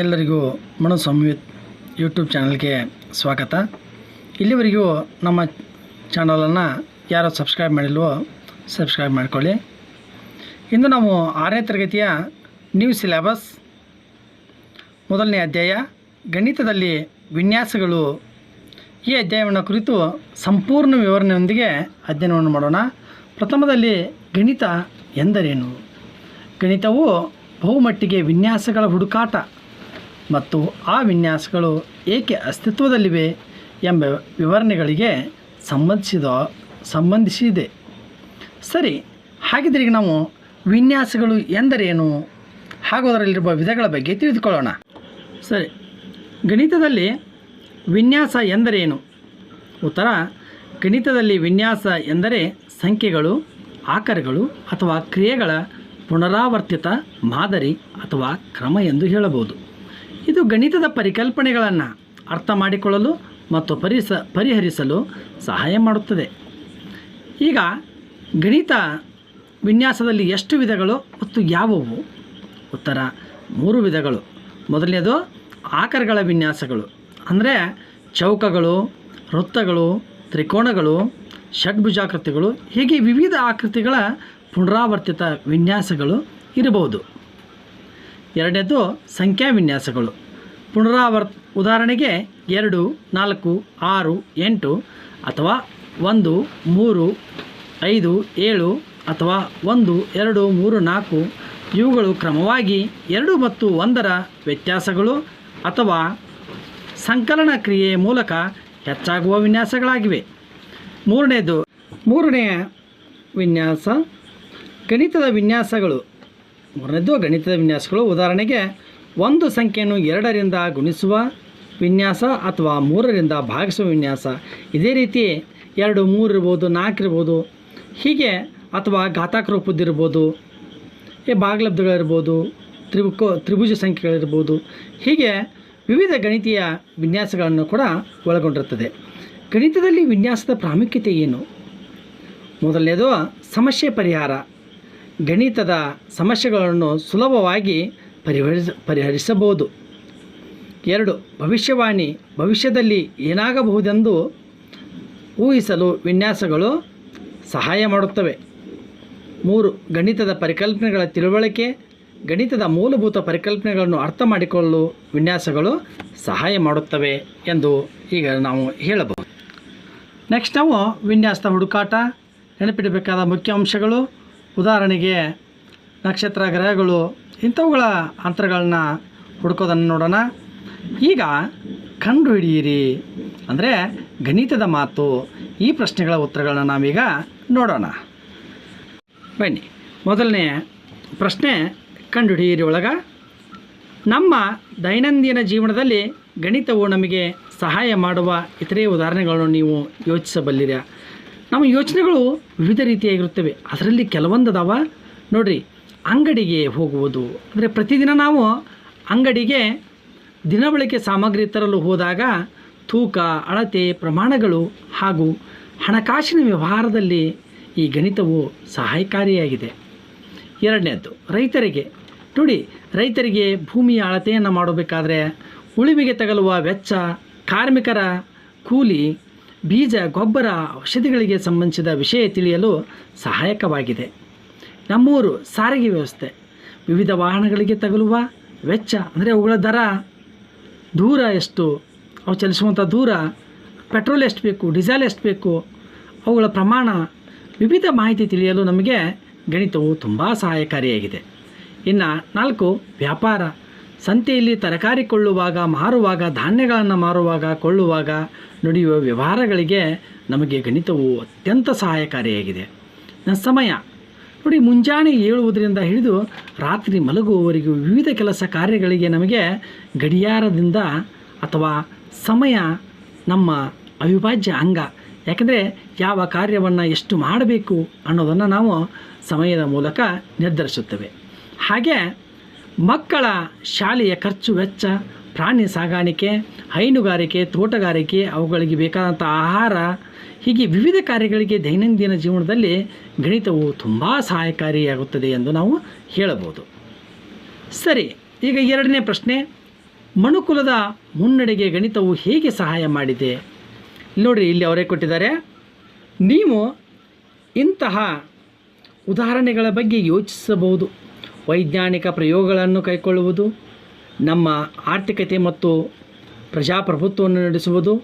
ಎಲ್ಲರಿಗೂ ಮನಸ್ವಾಮಿ ಯೂಟ್ಯೂಬ್ ಚಾನಲ್ಗೆ ಸ್ವಾಗತ. ಇಲ್ಲಿವರೆಗೂ ನಮ್ಮ ಚಾನಲನ್ನು ಯಾರು ಸಬ್ಸ್ಕ್ರೈಬ್ ಮಾಡಿಲ್ವೋ ಸಬ್ಸ್ಕ್ರೈಬ್ ಮಾಡಿಕೊಳ್ಳಿ. ಇಂದು ನಾವು ಆರನೇ ತರಗತಿಯ ನ್ಯೂ ಸಿಲೆಬಸ್ ಮೊದಲನೇ ಅಧ್ಯಾಯ, ಗಣಿತದಲ್ಲಿ ವಿನ್ಯಾಸಗಳು. ಈ ಅಧ್ಯಾಯವನ್ನು ಕುರಿತು ಸಂಪೂರ್ಣ ವಿವರಣೆಯೊಂದಿಗೆ ಅಧ್ಯಯನವನ್ನು ಮಾಡೋಣ. ಪ್ರಥಮದಲ್ಲಿ ಗಣಿತ ಎಂದರೇನು? ಗಣಿತವು ಬಹುಮಟ್ಟಿಗೆ ವಿನ್ಯಾಸಗಳ ಹುಡುಕಾಟ. ಮತ್ತು ಆ ವಿನ್ಯಾಸಗಳು ಏಕೆ ಅಸ್ತಿತ್ವದಲ್ಲಿವೆ ಎಂಬ ವಿವರಣೆಗಳಿಗೆ ಸಂಬಂಧಿಸಿದ ಸಂಬಂಧಿಸಿದೆ. ಸರಿ ಹಾಗಿದ್ರೆ ಈಗ ನಾವು ವಿನ್ಯಾಸಗಳು ಎಂದರೇನು? ಹಾಗೂ ಅದರಲ್ಲಿರುವ ವಿಧಗಳ ಬಗ್ಗೆ ತಿಳಿದುಕೊಳ್ಳೋಣ. ಸರಿ, ಗಣಿತದಲ್ಲಿ ವಿನ್ಯಾಸ ಎಂದರೇನು? ಉತ್ತರ, ಗಣಿತದಲ್ಲಿ ವಿನ್ಯಾಸ ಎಂದರೆ ಸಂಖ್ಯೆಗಳು, ಆಕಾರಗಳು ಅಥವಾ ಕ್ರಿಯೆಗಳ ಪುನರಾವರ್ತಿತ ಮಾದರಿ ಅಥವಾ ಕ್ರಮ ಎಂದು ಹೇಳಬಹುದು. ಇದು ಗಣಿತದ ಪರಿಕಲ್ಪನೆಗಳನ್ನು ಅರ್ಥ ಮಾಡಿಕೊಳ್ಳಲು ಮತ್ತು ಪರಿಸ, ಪರಿಹರಿಸಲು ಸಹಾಯ ಮಾಡುತ್ತದೆ. ಈಗ ಗಣಿತ ವಿನ್ಯಾಸದಲ್ಲಿ ಎಷ್ಟು ವಿಧಗಳು ಮತ್ತು ಯಾವುವು? ಉತ್ತರ, ಮೂರು ವಿಧಗಳು. ಮೊದಲನೇದು ಆಕಾರಗಳ ವಿನ್ಯಾಸಗಳು. ಅಂದರೆ ಚೌಕಗಳು, ವೃತ್ತಗಳು ತ್ರಿಕೋಣಗಳು ಷಡ್ಭುಜಾಕೃತಿಗಳು, ಹೀಗೆ ವಿವಿಧ ಆಕೃತಿಗಳ ಪುನರಾವರ್ತಿತ ವಿನ್ಯಾಸಗಳು ಇರಬಹುದು. ಎರಡನೇದು ಸಂಖ್ಯಾ ವಿನ್ಯಾಸಗಳು. ಪುನರಾವರ್ತ, ಉದಾಹರಣೆಗೆ ಎರಡು, ನಾಲ್ಕು, ಆರು, ಎಂಟು ಅಥವಾ ಒಂದು, ಮೂರು, ಐದು, ಏಳು ಅಥವಾ ಒಂದು, ಎರಡು, ಮೂರು, ನಾಲ್ಕು ಇವುಗಳು ಕ್ರಮವಾಗಿ ಎರಡು ಮತ್ತು ಒಂದರ ವ್ಯತ್ಯಾಸಗಳು ಅಥವಾ ಸಂಕಲನ ಕ್ರಿಯೆಯ ಮೂಲಕ ಹೆಚ್ಚಾಗುವ ವಿನ್ಯಾಸಗಳಾಗಿವೆ. ಮೂರನೇದು, ಮೂರನೆಯ ವಿನ್ಯಾಸ ಗಣಿತದ ವಿನ್ಯಾಸಗಳು. ಮೂರನೇದು ಗಣಿತದ ವಿನ್ಯಾಸಗಳು. ಉದಾಹರಣೆಗೆ, ಒಂದು ಸಂಖ್ಯೆಯನ್ನು ಎರಡರಿಂದ ಗುಣಿಸುವ ವಿನ್ಯಾಸ ಅಥವಾ ಮೂರರಿಂದ ಭಾಗಿಸುವ ವಿನ್ಯಾಸ. ಇದೇ ರೀತಿ ಎರಡು ಮೂರು ಇರ್ಬೋದು, ನಾಲ್ಕು ಇರ್ಬೋದು, ಹೀಗೆ ಅಥವಾ ಘಾತಾಕ ರೂಪದ್ದಿರ್ಬೋದು ಈ ಭಾಗಲಬ್ಧಗಳಿರ್ಬೋದು ತ್ರಿಭುಕೋ, ತ್ರಿಭುಜ ಸಂಖ್ಯೆಗಳಿರ್ಬೋದು ಹೀಗೆ ವಿವಿಧ ಗಣಿತೀಯ ವಿನ್ಯಾಸಗಳನ್ನು ಕೂಡ ಒಳಗೊಂಡಿರುತ್ತದೆ. ಗಣಿತದಲ್ಲಿ ವಿನ್ಯಾಸದ ಪ್ರಾಮುಖ್ಯತೆ ಏನು? ಮೊದಲನೇದು ಸಮಸ್ಯೆ ಪರಿಹಾರ. ಗಣಿತದ ಸಮಸ್ಯೆಗಳನ್ನು ಸುಲಭವಾಗಿ ಪರಿಹರಿಸ, ಪರಿಹರಿಸಬಹುದು. ಎರಡು, ಭವಿಷ್ಯವಾಣಿ ಭವಿಷ್ಯದಲ್ಲಿ ಏನಾಗಬಹುದೆಂದು ಊಹಿಸಲು ವಿನ್ಯಾಸಗಳು ಸಹಾಯ ಮಾಡುತ್ತವೆ. ಮೂರು, ಗಣಿತದ ಪರಿಕಲ್ಪನೆಗಳ ತಿಳುವಳಿಕೆ, ಗಣಿತದ ಮೂಲಭೂತ ಪರಿಕಲ್ಪನೆಗಳನ್ನು ಅರ್ಥ ಮಾಡಿಕೊಳ್ಳಲು ವಿನ್ಯಾಸಗಳು ಸಹಾಯ ಮಾಡುತ್ತವೆ ಎಂದು ಈಗ ನಾವು ಹೇಳಬಹುದು. ನೆಕ್ಸ್ಟ್ ನಾವು ವಿನ್ಯಾಸದ ಹುಡುಕಾಟ, ನೆನಪಿಡಬೇಕಾದ ಮುಖ್ಯ ಅಂಶಗಳು ಉದಾಹರಣೆಗೆ ನಕ್ಷತ್ರ ಗ್ರಹಗಳು ಇಂಥವುಗಳ ಅಂತರಗಳನ್ನ ಹುಡುಕೋದನ್ನು ನೋಡೋಣ. ಈಗ ಕಂಡುಹಿಡಿಯಿರಿ. ಅಂದರೆ ಗಣಿತದ ಮಾತು. ಈ ಪ್ರಶ್ನೆಗಳ ಉತ್ತರಗಳನ್ನ ನಾವೀಗ ನೋಡೋಣ. ಬನ್ನಿ. ಮೊದಲನೇ ಪ್ರಶ್ನೆ ಕಂಡುಹಿಡಿಯಿರಿ ಒಳಗ. ನಮ್ಮ ದೈನಂದಿನ ಜೀವನದಲ್ಲಿ ಗಣಿತವು ನಮಗೆ ಸಹಾಯ ಮಾಡುವ ಇತರೆ ಉದಾಹರಣೆಗಳನ್ನು ನೀವು ಯೋಚಿಸಬಲ್ಲಿರ? ನಮ್ಮ ಯೋಚನೆಗಳು ವಿವಿಧ ರೀತಿಯಾಗಿರುತ್ತವೆ ಅದರಲ್ಲಿ ಕೆಲವೊಂದು ಅದಾವ. ನೋಡಿರಿ, ಅಂಗಡಿಗೆ ಹೋಗುವುದು. ಅಂದರೆ ಪ್ರತಿದಿನ ನಾವು ಅಂಗಡಿಗೆ ದಿನಬಳಕೆ ಸಾಮಗ್ರಿ ತರಲು ಹೋದಾಗ ತೂಕ, ಅಳತೆ, ಪ್ರಮಾಣಗಳು ಹಾಗೂ ಹಣಕಾಸಿನ ವ್ಯವಹಾರದಲ್ಲಿ ಈ ಗಣಿತವು ಸಹಾಯಕಾರಿಯಾಗಿದೆ. ಎರಡನೇದ್ದು, ರೈತರಿಗೆ. ನೋಡಿ, ರೈತರಿಗೆ ಭೂಮಿಯ ಅಳತೆಯನ್ನು ಮಾಡಬೇಕಾದ್ರೆ ಉಳುಮೆಗೆ ತಗಲುವ ವೆಚ್ಚ, ಕಾರ್ಮಿಕರ ಕೂಲಿ ಬೀಜ, ಗೊಬ್ಬರ, ಔಷಧಿಗಳಿಗೆ ಸಂಬಂಧಿಸಿದ ವಿಷಯ ತಿಳಿಯಲು ಸಹಾಯಕವಾಗಿದೆ. ನಮ್ಮೂರು ಸಾರಿಗೆ ವ್ಯವಸ್ಥೆ. ವಿವಿಧ ವಾಹನಗಳಿಗೆ ತಗಲುವ ವೆಚ್ಚ, ಅಂದರೆ ಅವುಗಳ ದರ, ದೂರ ಎಷ್ಟು, ಅವು ಚಲಿಸುವಂಥ ದೂರ, ಪೆಟ್ರೋಲ್ ಎಷ್ಟು ಬೇಕು, ಡೀಸೆಲ್ ಎಷ್ಟು ಬೇಕು, ಅವುಗಳ ಪ್ರಮಾಣ, ವಿವಿಧ ಮಾಹಿತಿ ತಿಳಿಯಲು ನಮಗೆ ಗಣಿತವು ತುಂಬ ಸಹಾಯಕಾರಿಯಾಗಿದೆ. ಇನ್ನು ನಾಲ್ಕು ವ್ಯಾಪಾರ. ಸಂತೆಯಲ್ಲಿ ತರಕಾರಿ ಕೊಳ್ಳುವಾಗ ಮಾರುವಾಗ, ಧಾನ್ಯಗಳನ್ನು ಮಾರುವಾಗ, ಕೊಳ್ಳುವಾಗ ನಡೆಯುವ ವ್ಯವಹಾರಗಳಿಗೆ ನಮಗೆ ಗಣಿತವು ಅತ್ಯಂತ ಸಹಾಯಕಾರಿಯಾಗಿದೆ. ಸಮಯ. ನೋಡಿ, ಮುಂಜಾನೆ ಏಳುವುದರಿಂದ ಹಿಡಿದು ರಾತ್ರಿ ಮಲಗುವವರೆಗೂ ವಿವಿಧ ಕೆಲಸ ಕಾರ್ಯಗಳಿಗೆ ನಮಗೆ ಗಡಿಯಾರದಿಂದ ಅಥವಾ ಸಮಯ ನಮ್ಮ ಅವಿಭಾಜ್ಯ ಅಂಗ. ಯಾಕೆಂದರೆ, ಯಾವ ಕಾರ್ಯವನ್ನು ಎಷ್ಟು ಮಾಡಬೇಕು ಅನ್ನೋದನ್ನು ನಾವು ಸಮಯದ ಮೂಲಕ ನಿರ್ಧರಿಸುತ್ತೇವೆ. ಹಾಗೆ ಮಕ್ಕಳ ಶಾಲೆಯ ಖರ್ಚು ವೆಚ್ಚ, ಪ್ರಾಣಿ ಸಾಗಾಣಿಕೆ, ಹೈನುಗಾರಿಕೆ, ತೋಟಗಾರಿಕೆ, ಅವುಗಳಿಗೆ ಬೇಕಾದಂಥ ಆಹಾರ, ಹೀಗೆ ವಿವಿಧ ಕಾರ್ಯಗಳಿಗೆ ದೈನಂದಿನ ಜೀವನದಲ್ಲಿ ಗಣಿತವು ತುಂಬ ಸಹಾಯಕಾರಿಯಾಗುತ್ತದೆ ಎಂದು ನಾವು ಹೇಳಬಹುದು. ಸರಿ, ಈಗ ಎರಡನೇ ಪ್ರಶ್ನೆ. ಮನುಕುಲದ ಮುನ್ನಡೆಗೆ ಗಣಿತವು ಹೇಗೆ ಸಹಾಯ ಮಾಡಿದೆ? ನೋಡಿರಿ, ಇಲ್ಲಿ ಅವರೇ ಕೊಟ್ಟಿದ್ದಾರೆ. ನೀವು ಇಂತಹ ಉದಾಹರಣೆಗಳ ಬಗ್ಗೆ ಯೋಚಿಸಬಹುದು. ವೈಜ್ಞಾನಿಕ ಪ್ರಯೋಗಗಳನ್ನು ಕೈಗೊಳ್ಳುವುದು ನಮ್ಮ ಆರ್ಥಿಕತೆ ಮತ್ತು ಪ್ರಜಾಪ್ರಭುತ್ವವನ್ನು ನಡೆಸುವುದು,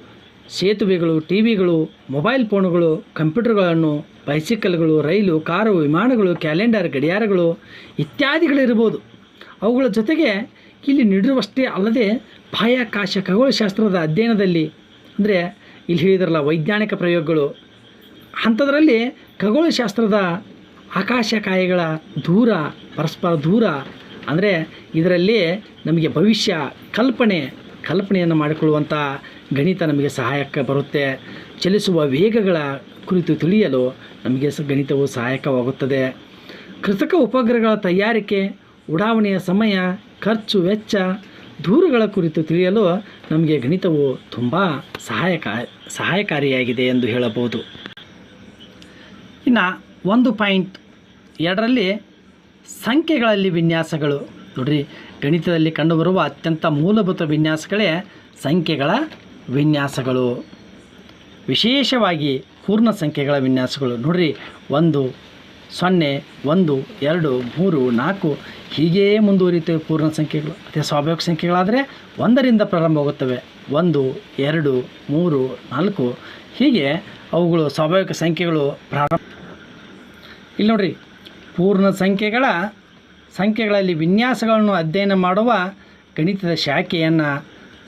ಸೇತುವೆಗಳು ಟಿ ವಿಗಳು ಮೊಬೈಲ್ ಫೋನುಗಳು, ಕಂಪ್ಯೂಟರ್ಗಳನ್ನು, ಬೈಸಿಕಲ್ಗಳು, ರೈಲು, ಕಾರು, ವಿಮಾನಗಳು, ಕ್ಯಾಲೆಂಡರ್, ಗಡಿಯಾರಗಳು ಇತ್ಯಾದಿಗಳಿರ್ಬೋದು. ಅವುಗಳ ಜೊತೆಗೆ ಇಲ್ಲಿ ನೀಡಿರುವಷ್ಟೇ ಅಲ್ಲದೆ ಬಾಹ್ಯಾಕಾಶ ಖಗೋಳಶಾಸ್ತ್ರದ ಅಧ್ಯಯನದಲ್ಲಿ, ಅಂದರೆ ಇಲ್ಲಿ ಹೇಳಿದ್ರಲ್ಲ ವೈಜ್ಞಾನಿಕ ಪ್ರಯೋಗಗಳು, ಅಂಥದ್ರಲ್ಲಿ ಖಗೋಳಶಾಸ್ತ್ರದ ಆಕಾಶಕಾಯಗಳ ದೂರ, ಪರಸ್ಪರ ದೂರ. ಅಂದರೆ ಇದರಲ್ಲಿ ನಮಗೆ ಭವಿಷ್ಯ, ಕಲ್ಪನೆ, ಕಲ್ಪನೆಯನ್ನು ಮಾಡಿಕೊಳ್ಳುವಂಥ ಗಣಿತ ನಮಗೆ ಸಹಾಯಕ್ಕೆ ಬರುತ್ತೆ. ಚಲಿಸುವ ವೇಗಗಳ ಕುರಿತು ತಿಳಿಯಲು ನಮಗೆ ಸ ಗಣಿತವು ಸಹಾಯಕವಾಗುತ್ತದೆ. ಕೃತಕ ಉಪಗ್ರಹಗಳ ತಯಾರಿಕೆ, ಉಡಾವಣೆಯ ಸಮಯ, ಖರ್ಚು, ವೆಚ್ಚ, ದೂರುಗಳ ಕುರಿತು ತಿಳಿಯಲು ನಮಗೆ ಗಣಿತವು ತುಂಬ ಸಹಾಯಕ, ಸಹಾಯಕಾರಿಯಾಗಿದೆ ಎಂದು ಹೇಳಬಹುದು. ಇನ್ನು ಒಂದು ಪಾಯಿಂಟ್ ಎರಡರಲ್ಲಿ ಸಂಖ್ಯೆಗಳಲ್ಲಿ ವಿನ್ಯಾಸಗಳು. ನೋಡ್ರಿ, ಗಣಿತದಲ್ಲಿ ಕಂಡುಬರುವ ಅತ್ಯಂತ ಮೂಲಭೂತ ವಿನ್ಯಾಸಗಳೇ ಸಂಖ್ಯೆಗಳ ವಿನ್ಯಾಸಗಳು. ವಿಶೇಷವಾಗಿ ಪೂರ್ಣ ಸಂಖ್ಯೆಗಳ ವಿನ್ಯಾಸಗಳು. ನೋಡ್ರಿ, ಒಂದು, ಸೊನ್ನೆ, ಒಂದು, ಎರಡು, ಮೂರು, ನಾಲ್ಕು, ಹೀಗೇ ಮುಂದುವರಿಯುತ್ತವೆ ಪೂರ್ಣ ಸಂಖ್ಯೆಗಳು. ಅದೇ ಸ್ವಾಭಾವಿಕ ಸಂಖ್ಯೆಗಳಾದರೆ ಒಂದರಿಂದ ಪ್ರಾರಂಭವಾಗುತ್ತವೆ ಒಂದು, ಎರಡು, ಮೂರು, ನಾಲ್ಕು, ಹೀಗೆ ಅವುಗಳು ಸ್ವಾಭಾವಿಕ ಸಂಖ್ಯೆಗಳು ಪ್ರಾರಂಭ. ಇಲ್ಲಿ ನೋಡ್ರಿ ಪೂರ್ಣ ಸಂಖ್ಯೆಗಳ ಸಂಖ್ಯೆಗಳಲ್ಲಿ ವಿನ್ಯಾಸಗಳನ್ನು ಅಧ್ಯಯನ ಮಾಡುವ ಗಣಿತದ ಶಾಖೆಯನ್ನು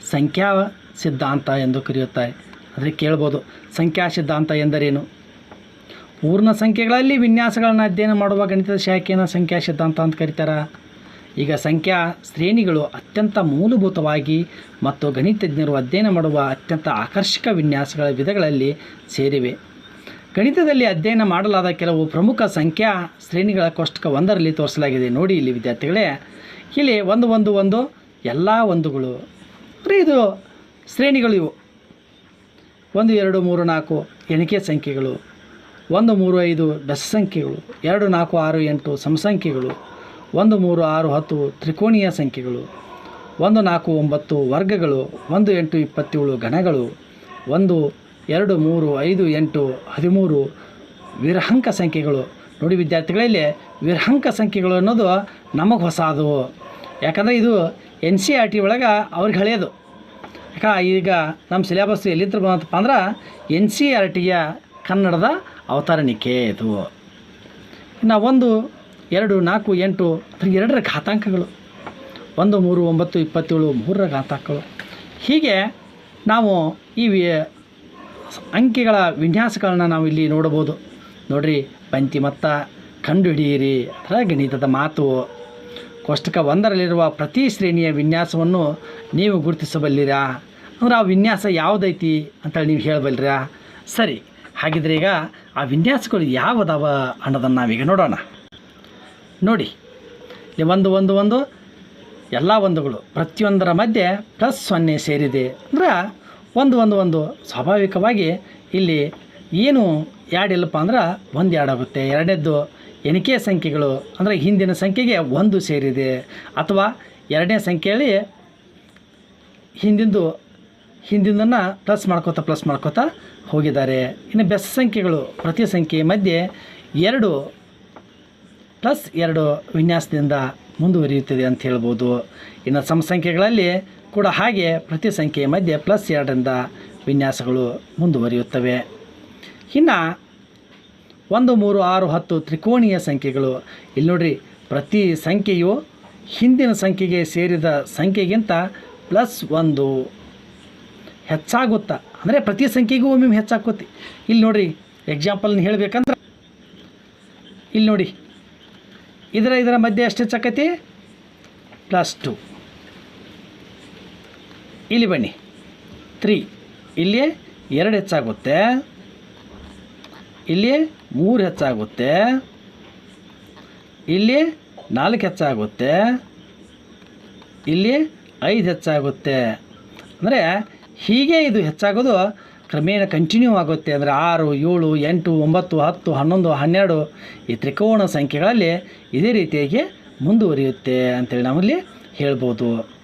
ಸಂಖ್ಯಾ ಸಿದ್ಧಾಂತ ಎಂದು ಕರೆಯುತ್ತಾರೆ. ಅಂದರೆ ಕೇಳ್ಬೋದು. ಸಂಖ್ಯಾ ಸಿದ್ಧಾಂತ ಎಂದರೇನು? ಪೂರ್ಣ ಸಂಖ್ಯೆಗಳಲ್ಲಿ ವಿನ್ಯಾಸಗಳನ್ನು ಅಧ್ಯಯನ ಮಾಡುವ ಗಣಿತದ ಶಾಖೆಯನ್ನು ಸಂಖ್ಯಾ ಸಿದ್ಧಾಂತ ಅಂತ ಕರೀತಾರೆ. ಈಗ ಸಂಖ್ಯಾ ಶ್ರೇಣಿಗಳು ಅತ್ಯಂತ ಮೂಲಭೂತವಾಗಿ ಮತ್ತು ಗಣಿತಜ್ಞರು ಅಧ್ಯಯನ ಮಾಡುವ ಅತ್ಯಂತ ಆಕರ್ಷಕ ವಿನ್ಯಾಸಗಳ ವಿಧಗಳಲ್ಲಿ ಸೇರಿವೆ. ಗಣಿತದಲ್ಲಿ ಅಧ್ಯಯನ ಮಾಡಲಾದ ಕೆಲವು ಪ್ರಮುಖ ಸಂಖ್ಯಾ ಶ್ರೇಣಿಗಳ ಕೋಷ್ಟಕ ಒಂದರಲ್ಲಿ ತೋರಿಸಲಾಗಿದೆ. ನೋಡಿ ಇಲ್ಲಿ ವಿದ್ಯಾರ್ಥಿಗಳೇ, ಇಲ್ಲಿ ಒಂದು ಒಂದು ಒಂದು, ಎಲ್ಲ ಒಂದುಗಳು. ಅಂದರೆ ಇದು ಶ್ರೇಣಿಗಳು ಇವು. ಒಂದು, ಎರಡು, ಮೂರು, ನಾಲ್ಕು ಎಣಿಕೆ ಸಂಖ್ಯೆಗಳು. ಒಂದು, ಮೂರು, ಐದು ಬೆಸ ಸಂಖ್ಯೆಗಳು. ಎರಡು, ನಾಲ್ಕು, ಆರು, ಎಂಟು ಸಮಸಂಖ್ಯೆಗಳು. ಒಂದು, ಮೂರು, ಆರು, ಹತ್ತು ತ್ರಿಕೋಣೀಯ ಸಂಖ್ಯೆಗಳು. ಒಂದು, ನಾಲ್ಕು, ಒಂಬತ್ತು ವರ್ಗಗಳು. ಒಂದು, ಎಂಟು, ಇಪ್ಪತ್ತೇಳು ಗಣಗಳು ಒಂದು ಎರಡು, ಮೂರು, ಐದು, ಎಂಟು, ಹದಿಮೂರು ವಿರಹಂಕ ಸಂಖ್ಯೆಗಳು. ನೋಡಿ ವಿದ್ಯಾರ್ಥಿಗಳಲ್ಲಿ ವಿರಹಂಕ ಸಂಖ್ಯೆಗಳು ಅನ್ನೋದು ನಮಗೆ ಹೊಸದು. ಯಾಕಂದರೆ ಇದು ಎನ್ ಸಿ ಆರ್ ಟಿ ಒಳಗೆ ಅವ್ರಿಗೆ ಹಳೆಯದು ಯಾಕೆ, ಈಗ ನಮ್ಮ ಸಿಲೆಬಸ್ ಎಲ್ಲಿಂದ ಬಂತಪ್ಪ ಅಂದ್ರೆ ಎನ್ ಸಿ ಆರ್ ಟಿಯ ಕನ್ನಡದ ಅವತರಣಿಕೆ ಇದು. ಇನ್ನು ಒಂದು, ಎರಡು, ನಾಲ್ಕು, ಎಂಟು, ಅದ್ರ ಎರಡರ ಘಾತಾಂಕಗಳು. ಒಂದು, ಮೂರು, ಒಂಬತ್ತು, ಇಪ್ಪತ್ತೇಳು, ಮೂರರ ಘಾತಾಂಕಗಳು. ಹೀಗೆ ನಾವು ಈ ಅಂಕಿಗಳ ವಿನ್ಯಾಸಗಳನ್ನ ನಾವು ಇಲ್ಲಿ ನೋಡಬಹುದು. ನೋಡ್ರಿ, ಪಂಕ್ತಿ ಮತ್ತ ಕಂಡುಹಿಡಿಯಿರಿ. ಅದರ ಗಣಿತದ ಮಾತು. ಕೋಷ್ಟಕ ಒಂದರಲ್ಲಿರುವ ಪ್ರತಿ ಶ್ರೇಣಿಯ ವಿನ್ಯಾಸವನ್ನು ನೀವು ಗುರುತಿಸಬಲ್ಲಿರಾ? ಅಂದ್ರೆ ಆ ವಿನ್ಯಾಸ ಯಾವುದೈತಿ ಅಂತೇಳಿ ನೀವು ಹೇಳಬಲ್ಲಿರಾ? ಸರಿ, ಹಾಗಿದ್ರೆ ಈಗ ಆ ವಿನ್ಯಾಸಗಳು ಯಾವುದವ ಅನ್ನೋದನ್ನು ನಾವೀಗ ನೋಡೋಣ. ನೋಡಿ, ಇಲ್ಲಿ ಒಂದು ಒಂದು ಒಂದು, ಎಲ್ಲ ಒಂದುಗಳು. ಪ್ರತಿಯೊಂದರ ಮಧ್ಯೆ ಪ್ಲಸ್ ಸೊನ್ನೆ ಸೇರಿದೆ. ಅಂದ್ರೆ ಒಂದು ಒಂದು ಒಂದು. ಸ್ವಾಭಾವಿಕವಾಗಿ ಇಲ್ಲಿ ಏನು ಎರಡು ಇಲ್ಲಪ್ಪ ಅಂದ್ರೆ ಒಂದು ಎರಡು ಆಗುತ್ತೆ. ಎರಡನೇದ್ದು ಎಣಿಕೆ ಸಂಖ್ಯೆಗಳು, ಅಂದರೆ ಹಿಂದಿನ ಸಂಖ್ಯೆಗೆ ಒಂದು ಸೇರಿದೆ. ಅಥವಾ ಎರಡನೇ ಸಂಖ್ಯೆಯಲ್ಲಿ ಹಿಂದಿಂದು, ಹಿಂದಿಂದನ್ನು ಪ್ಲಸ್ ಮಾಡ್ಕೋತಾ ಪ್ಲಸ್ ಮಾಡ್ಕೋತಾ ಹೋಗಿದ್ದಾರೆ. ಇನ್ನು ಬೆಸ್ ಸಂಖ್ಯೆಗಳು, ಪ್ರತಿ ಸಂಖ್ಯೆ ಮಧ್ಯೆ ಎರಡು ಪ್ಲಸ್ ಎರಡು ವಿನ್ಯಾಸದಿಂದ ಮುಂದುವರಿಯುತ್ತದೆ ಅಂತ ಹೇಳ್ಬೋದು. ಇನ್ನು ಸಮ ಸಂಖ್ಯೆಗಳಲ್ಲಿ ಕೂಡ ಹಾಗೆ ಪ್ರತಿ ಸಂಖ್ಯೆಯ ಮಧ್ಯೆ ಪ್ಲಸ್ ಎರಡರಿಂದ ವಿನ್ಯಾಸಗಳು ಮುಂದುವರಿಯುತ್ತವೆ. ಇನ್ನು ಒಂದು, ಮೂರು, ಆರು, ಹತ್ತು ತ್ರಿಕೋಣೀಯ ಸಂಖ್ಯೆಗಳು. ಇಲ್ಲಿ ನೋಡಿರಿ, ಪ್ರತಿ ಸಂಖ್ಯೆಯು ಹಿಂದಿನ ಸಂಖ್ಯೆಗೆ ಸೇರಿದ ಸಂಖ್ಯೆಗಿಂತ ಪ್ಲಸ್ ಒಂದು ಹೆಚ್ಚಾಗುತ್ತಾ? ಅಂದರೆ ಪ್ರತಿ ಸಂಖ್ಯೆಗೂ ಒಮ್ಮೆ ಹೆಚ್ಚಾಕೋತಿ ಇಲ್ಲಿ ನೋಡಿರಿ ಎಕ್ಸಾಂಪಲ್ನ ಹೇಳಬೇಕಂದ್ರೆ ಇಲ್ಲಿ ನೋಡಿ, ಇದರ ಇದರ ಮಧ್ಯೆ ಎಷ್ಟು ಹೆಚ್ಚಾಕತಿ? ಪ್ಲಸ್ ಟು ಇಲ್ಲಿ ಬನ್ನಿ. ತ್ರೀ ಇಲ್ಲಿ ಎರಡು ಹೆಚ್ಚಾಗುತ್ತೆ. ಇಲ್ಲಿ ಮೂರು ಹೆಚ್ಚಾಗುತ್ತೆ. ಇಲ್ಲಿ ನಾಲ್ಕು ಹೆಚ್ಚಾಗುತ್ತೆ. ಇಲ್ಲಿ ಐದು ಹೆಚ್ಚಾಗುತ್ತೆ. ಅಂದರೆ ಹೀಗೆ ಇದು ಹೆಚ್ಚಾಗೋದು ಕ್ರಮೇಣ ಕಂಟಿನ್ಯೂ ಆಗುತ್ತೆ. ಅಂದರೆ ಆರು, ಏಳು, ಎಂಟು, ಒಂಬತ್ತು, ಹತ್ತು, ಹನ್ನೊಂದು, ಹನ್ನೆರಡು ಈ ತ್ರಿಕೋಣ ಸಂಖ್ಯೆಗಳಲ್ಲಿ ಇದೇ ರೀತಿಯಾಗಿ ಮುಂದುವರಿಯುತ್ತೆ ಅಂತೇಳಿ ನಾವಿಲ್ಲಿ ಹೇಳ್ಬೋದು.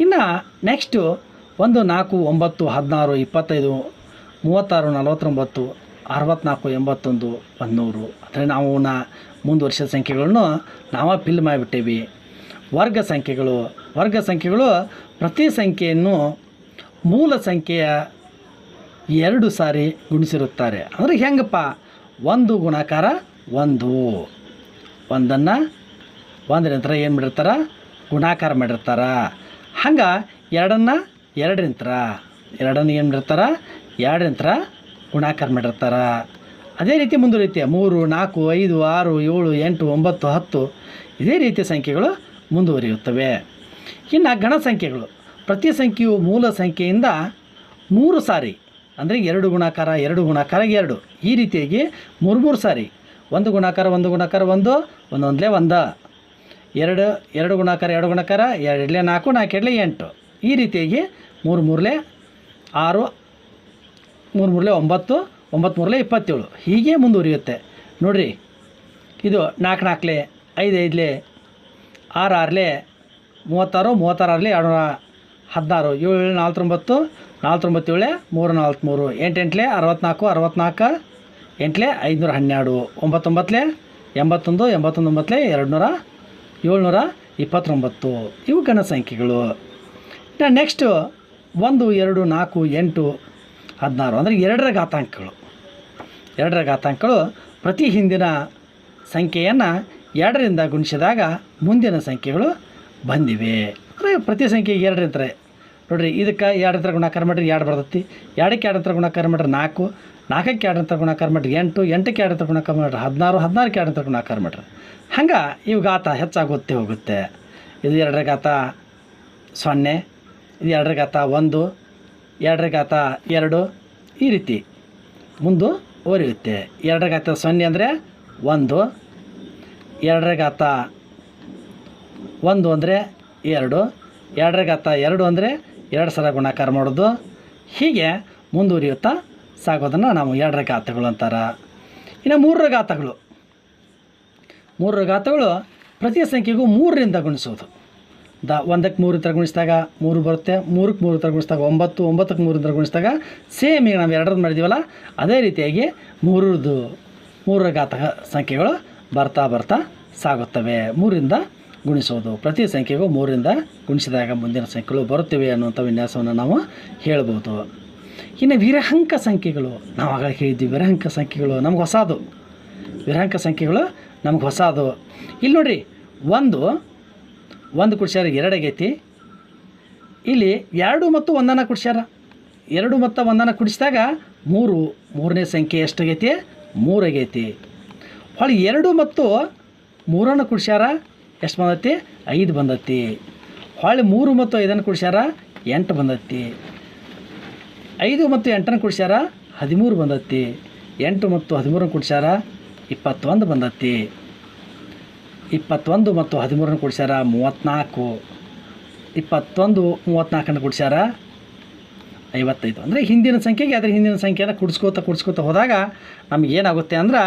ಇನ್ನು ನೆಕ್ಸ್ಟು ಒಂದು ನಾಲ್ಕು, ಒಂಬತ್ತು, ಹದಿನಾರು, ಇಪ್ಪತ್ತೈದು, ಮೂವತ್ತಾರು, ನಲವತ್ತೊಂಬತ್ತು ಅರವತ್ತ್ನಾಲ್ಕು ಎಂಬತ್ತೊಂದು ಒಂದೂರು ಅಂದರೆ ನಾವು ಮುಂದುವರಿಸಿದ ಸಂಖ್ಯೆಗಳನ್ನು ನಾವೇ ಫಿಲ್ ಮಾಡಿಬಿಟ್ಟೇವಿ. ವರ್ಗ ಸಂಖ್ಯೆಗಳು. ವರ್ಗ ಸಂಖ್ಯೆಗಳು ಪ್ರತಿ ಸಂಖ್ಯೆಯನ್ನು ಮೂಲ ಸಂಖ್ಯೆಯ ಎರಡು ಸಾರಿ ಗುಣಿಸಿರುತ್ತಾರೆ. ಅಂದರೆ ಹೆಂಗಪ್ಪ? ಒಂದು ಗುಣಾಕಾರ ಒಂದು. ಒಂದನ್ನು ಒಂದರ ನಂತರ ಏನು ಮಾಡಿರ್ತಾರೆ? ಗುಣಾಕಾರ ಮಾಡಿರ್ತಾರೆ. ಹಂಗೆ ಎರಡನ್ನು ಎರಡರಿಂತ್ರ. ಎರಡನ್ನು ಏನು ಮಾಡಿರ್ತಾರೆ? ಎರಡರಿಂತ್ರ ಗುಣಾಕಾರ ಮಾಡಿರ್ತಾರ. ಅದೇ ರೀತಿ ಮುಂದುವರಿಯುತ್ತೆ ಮೂರು, ನಾಲ್ಕು, ಐದು, ಆರು, ಏಳು, ಎಂಟು, ಒಂಬತ್ತು, ಹತ್ತು ಇದೇ ರೀತಿಯ ಸಂಖ್ಯೆಗಳು ಮುಂದುವರಿಯುತ್ತವೆ. ಇನ್ನು ಗಣ ಸಂಖ್ಯೆಗಳು. ಪ್ರತಿ ಸಂಖ್ಯೆಯು ಮೂಲ ಸಂಖ್ಯೆಯಿಂದ ಮೂರು ಸಾರಿ, ಅಂದರೆ ಎರಡು ಗುಣಾಕಾರ ಎರಡು ಗುಣಾಕಾರ, ಎರಡು ಈ ರೀತಿಯಾಗಿ ಮೂರು ಮೂರು ಸಾರಿ. ಒಂದು ಗುಣಾಕಾರ ಒಂದು ಗುಣಾಕಾರ, ಒಂದು, ಒಂದೊಂದಲೇ ಒಂದ. ಎರಡು ಎರಡು ಗುಣಾಕಾರ ಎರಡು ಗುಣಾಕಾರ, ಎರಡಲೇ ನಾಲ್ಕು ನಾಲ್ಕು ಎರಡಲೇ ಎಂಟು. ಈ ರೀತಿಯಾಗಿ ಮೂರು ಮೂರಲೆ ಆರು, ಮೂರು ಮೂರಲೆ ಒಂಬತ್ತು ಒಂಬತ್ತು ಮೂರಲೇ ಇಪ್ಪತ್ತೇಳು. ಹೀಗೆ ಮುಂದುವರಿಯುತ್ತೆ. ನೋಡಿರಿ, ಇದು ನಾಲ್ಕು ನಾಲ್ಕಲೆ, ಐದು ಐದಲೇ, ಆರು ಆರಲೇ, ಮೂವತ್ತಾರು ಮೂವತ್ತಾರು ಆರಲೇ ಎರಡು ಹದಿನಾರು. ಏಳು ನಾಲ್ತೊಂಬತ್ತು ನಾಲ್ತೊಂಬತ್ತೇಳೆ ಮೂರು ನಾಲ್ವತ್ತ್ಮೂರು ಎಂಟು ಅರವತ್ನಾಲ್ಕು ಅರವತ್ತ್ನಾಲ್ಕು ಅರವತ್ತ್ನಾಲ್ಕು ಎಂಟ್ಲೆ ಐದುನೂರ ಹನ್ನೆರಡು. ಒಂಬತ್ತೊಂಬತ್ತಲೆ, ಎಂಬತ್ತೊಂದು ಎಂಬತ್ತೊಂದು ಒಂಬತ್ತಲೇ ಎರಡು ನೂರ ಏಳ್ನೂರ ಇಪ್ಪತ್ತೊಂಬತ್ತು. ಇವು ಗಣ ಸಂಖ್ಯೆಗಳು ಇನ್ನು ನೆಕ್ಸ್ಟು ಒಂದು, ಎರಡು, ನಾಲ್ಕು, ಎಂಟು, ಹದಿನಾರು. ಅಂದರೆ ಎರಡರ ಘಾತಾಂಕಗಳು. ಎರಡರ ಘಾತಾಂಕಗಳು ಪ್ರತಿ ಹಿಂದಿನ ಸಂಖ್ಯೆಯನ್ನು ಎರಡರಿಂದ ಗುಣಿಸಿದಾಗ ಮುಂದಿನ ಸಂಖ್ಯೆಗಳು ಬಂದಿವೆ. ಅಂದರೆ ಪ್ರತಿ ಸಂಖ್ಯೆಗೆ ಎರಡರಿಂತಾರೆ ನೋಡಿರಿ, ಇದಕ್ಕೆ ಎರಡು ಹತ್ರ ಗುಣಾಕಾರ ಮಾಡಿರಿ, ಎರಡು ಬರ್ತೈತಿ. ಎರಡಕ್ಕೆ ಎರಡು ಹತ್ರ ಗುಣಾಕಾರ ಮಾಡಿರಿ ನಾಲ್ಕು, ನಾಲ್ಕಕ್ಕೆ ಎರಡರ ಗುಣಾಕಾರ ಮಾಡಿರಿ ಎಂಟು, ಎಂಟಕ್ಕೆ ಎರಡರ ಗುಣಾಕಾರ ಮಾಡಿರಿ ಹದಿನಾರು ಹದಿನಾರಕ್ಕೆ ಎರಡರ ಗುಣಾಕಾರ ಮಾಡಿರಿ. ಹಂಗೆ ಇವು ಗಾತ ಹೆಚ್ಚಾಗುತ್ತೆ, ಹೋಗುತ್ತೆ. ಇದು ಎರಡರ ಗಾತ ಸೊನ್ನೆ, ಇದು ಎರಡರ ಗಾತ ಒಂದು, ಎರಡರ ಗಾತ ಎರಡು, ಈ ರೀತಿ. ಮುಂದು ಓರಿಯುತ್ತೆ ಎರಡರ ಗಾತ ಸೊನ್ನೆ ಅಂದರೆ ಒಂದು, ಎರಡರ ಗಾತ ಒಂದು ಅಂದರೆ ಎರಡು, ಎರಡರ ಗಾತ ಎರಡು ಅಂದರೆ ಎರಡು ಸಲ ಗುಣಾಕಾರ ಮಾಡೋದು. ಹೀಗೆ ಮುಂದುವರಿಯುತ್ತಾ ಸಾಗೋದನ್ನು ನಾವು ಎರಡರ ಘಾತಗಳು ಅಂತಾರೆ. ಇನ್ನು ಮೂರರ ಘಾತಗಳು. ಮೂರರ ಘಾತಗಳು ಪ್ರತಿ ಸಂಖ್ಯೆಗೂ ಮೂರರಿಂದ ಗುಣಿಸೋದು. ದ ಒಂದಕ್ಕೆ ಮೂರು ಥರ ಗುಣಿಸಿದಾಗ ಮೂರು ಬರುತ್ತೆ, ಮೂರಕ್ಕೆ ಮೂರು ಥರ ಗುಣಿಸಿದಾಗ ಒಂಬತ್ತು, ಒಂಬತ್ತಕ್ಕೆ ಮೂರು ಥರ ಗುಣಿಸಿದಾಗ ಸೇಮ್ ಈಗ ನಾವು ಎರಡರದ್ದು ಮಾಡಿದ್ದೀವಲ್ಲ ಅದೇ ರೀತಿಯಾಗಿ ಮೂರರದ್ದು ಮೂರರ ಘಾತ ಸಂಖ್ಯೆಗಳು ಬರ್ತಾ ಬರ್ತಾ ಸಾಗುತ್ತವೆ. ಮೂರಿಂದ ಗುಣಿಸೋದು ಪ್ರತಿ ಸಂಖ್ಯೆಗೂ ಮೂರಿಂದ ಗುಣಿಸಿದಾಗ ಮುಂದಿನ ಸಂಖ್ಯೆಗಳು ಬರುತ್ತವೆ ಅನ್ನುವಂಥ ವಿನ್ಯಾಸವನ್ನು ನಾವು ಹೇಳ್ಬೋದು. ಇನ್ನು ವಿರಹಂಕ ಸಂಖ್ಯೆಗಳು. ನಾವು ಆಗ ಹೇಳಿದ್ವಿ, ವಿರಹಂಕ ಸಂಖ್ಯೆಗಳು ನಮ್ಗೆ ಹೊಸದು. ವಿರಹಂಕ ಸಂಖ್ಯೆಗಳು ನಮ್ಗೆ ಹೊಸದು. ಇಲ್ಲಿ ನೋಡಿರಿ, ಒಂದು ಒಂದು ಕುಡ್ಸ್ಯಾರ ಎರಡು ಆಗೈತಿ. ಇಲ್ಲಿ ಎರಡು ಮತ್ತು ಒಂದನ್ನು ಕುಡ್ಸ್ಯಾರ. ಎರಡು ಮತ್ತು ಒಂದನ್ನು ಕುಡಿಸಿದಾಗ ಮೂರು. ಮೂರನೇ ಸಂಖ್ಯೆ ಎಷ್ಟಾಗೈತಿ? ಮೂರಾಗೈತಿ ಹೊಳ್ಳಿ ಎರಡು ಮತ್ತು ಮೂರನ್ನು ಕುಡ್ಸ್ಯಾರ. ಎಷ್ಟು ಬಂದತಿ? ಐದು ಬಂದೈತಿ. ಹೊಳ್ಳಿ ಮೂರು ಮತ್ತು ಐದನ್ನು ಕುಡ್ಸ್ಯಾರ ಎಂಟು ಬಂದೈತಿ. ಐದು ಮತ್ತು ಎಂಟನ್ನು ಕುಡ್ಸ್ಯಾರ ಹದಿಮೂರು ಬಂದೈತಿ. ಎಂಟು ಮತ್ತು ಹದಿಮೂರನ್ನು ಕುಡ್ಸ್ಯಾರ ಇಪ್ಪತ್ತೊಂದು ಬಂದೈತಿ. ಇಪ್ಪತ್ತೊಂದು ಮತ್ತು ಹದಿಮೂರನ್ನು ಕುಡ್ಸ್ಯಾರ ಮೂವತ್ತ್ನಾಲ್ಕು. ಇಪ್ಪತ್ತೊಂದು, ಮೂವತ್ತ್ನಾಲ್ಕನ್ನು ಕುಡ್ಸ್ಯಾರ ಐವತ್ತೈದು. ಅಂದರೆ ಹಿಂದಿನ ಸಂಖ್ಯೆಗೆ ಅದರ ಹಿಂದಿನ ಸಂಖ್ಯೆನ ಕುಡಿಸ್ಕೋತ ಕುಡಿಸ್ಕೋತ ಹೋದಾಗ ನಮಗೇನಾಗುತ್ತೆ ಅಂದ್ರೆ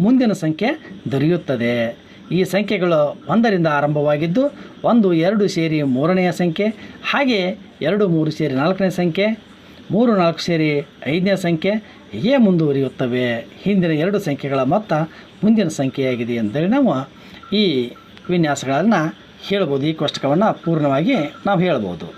ಮುಂದಿನ ಸಂಖ್ಯೆ ದೊರೆಯುತ್ತದೆ. ಈ ಸಂಖ್ಯೆಗಳು ಒಂದರಿಂದ ಆರಂಭವಾಗಿದ್ದು, ಒಂದು, ಎರಡು ಸೇರಿ ಮೂರನೆಯ ಸಂಖ್ಯೆ, ಹಾಗೆ ಎರಡು, ಮೂರು ಸೇರಿ ನಾಲ್ಕನೇ ಸಂಖ್ಯೆ, ಮೂರು, ನಾಲ್ಕು ಸೇರಿ ಐದನೇ ಸಂಖ್ಯೆ ಹೀಗೆ ಮುಂದುವರಿಯುತ್ತವೆ. ಹಿಂದಿನ ಎರಡು ಸಂಖ್ಯೆಗಳ ಮೊತ್ತ ಮುಂದಿನ ಸಂಖ್ಯೆಯಾಗಿದೆ ಅಂತೇಳಿ ನಾವು ಈ ವಿನ್ಯಾಸಗಳನ್ನು ಹೇಳ್ಬೋದು. ಈ ಕೋಷ್ಟಕವನ್ನು ಪೂರ್ಣವಾಗಿ ನಾವು ಹೇಳ್ಬೋದು.